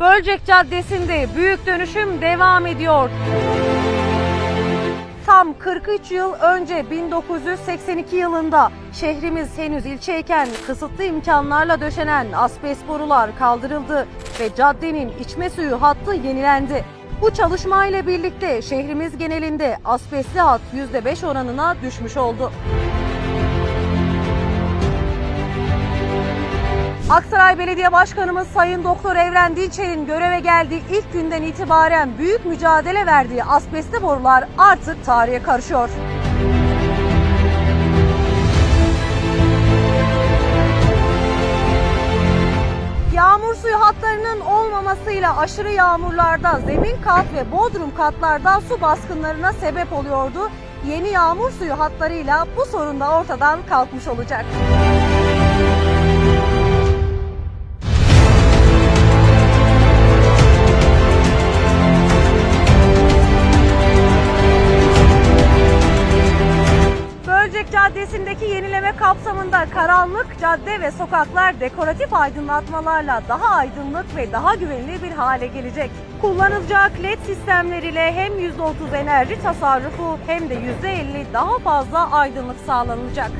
Bölcek Caddesi'nde büyük dönüşüm devam ediyor. Tam 43 yıl önce 1982 yılında şehrimiz henüz ilçeyken kısıtlı imkanlarla döşenen asbest borular kaldırıldı ve caddenin içme suyu hattı yenilendi. Bu çalışmayla birlikte şehrimiz genelinde asbestli hat %5 oranına düşmüş oldu. Aksaray Belediye Başkanımız Sayın Doktor Evren Dinçer'in göreve geldiği ilk günden itibaren büyük mücadele verdiği asbestli borular artık tarihe karışıyor. Yağmur suyu hatlarının olmamasıyla aşırı yağmurlarda zemin kat ve bodrum katlarda su baskınlarına sebep oluyordu. Yeni yağmur suyu hatlarıyla bu sorun da ortadan kalkmış olacak. Caddesi'ndeki yenileme kapsamında karanlık cadde ve sokaklar dekoratif aydınlatmalarla daha aydınlık ve daha güvenli bir hale gelecek. Kullanılacak LED sistemleriyle hem %30 enerji tasarrufu hem de %50 daha fazla aydınlık sağlanacak.